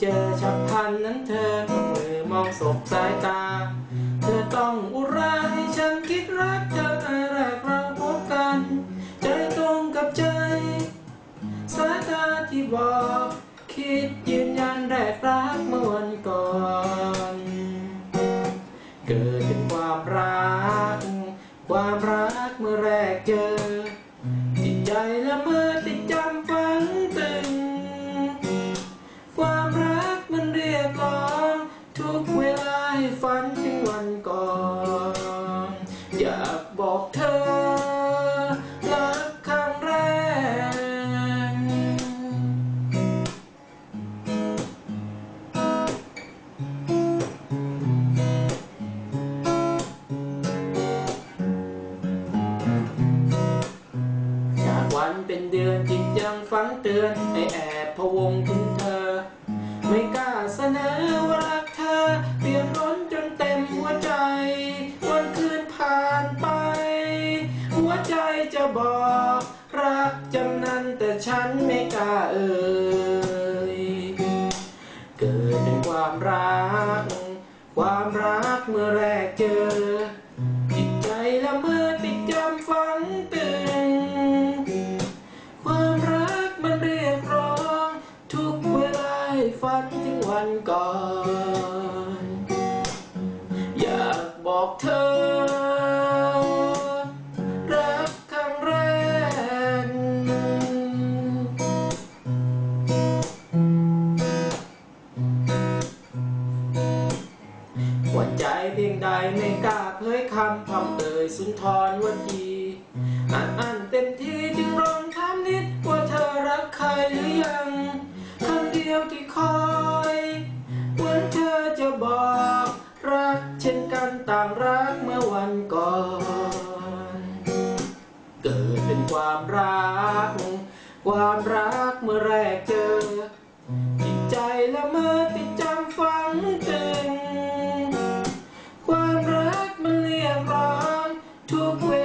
เจอฉับพันนั้นเธอมือมองสบสายตา เธอต้องอุราให้ฉันคิดรักเธอแต่แรกเราพบกัน ใจตรงกับใจ สายตาที่บอก คิดยืนยันแรกรักเมื่อวันก่อน เกิดเป็นความรัก ความรักเมื่อแรกเจอ จิตใจละเมอติดจำ ฝันถึงวันก่อน อยากบอกเธอ รักครั้งแรก จากวันเป็นเดือนจิตยังฝันเตือนให้แอบพะวงถึงเธอ บอกรักจำนั้นแต่ฉันไม่กล้าเอ่ย เกิดเป็นความรัก ความรักเมื่อแรกเจอจิตใจละเมอติดจำฝันตึง ความรักมันเรียกร้อง ทุกเวลาฝันถึงวันก่อน อยากบอกเธอ หัวใจเพียงใดไม่กล้าเผยคำพำเอ่ยสุนทรวจีอ่นอ่านเต็มที่จึงร้องถามนิดว่าเธอรักใครหรือยังคำเดียวที่คอยเหมือนเธอจะบอกรักเช่นกันต่างรักเมื่อวันก่อน เกิดเป็นความรัก ความรักเมื่อแรกเจอจิตใจละเมอ took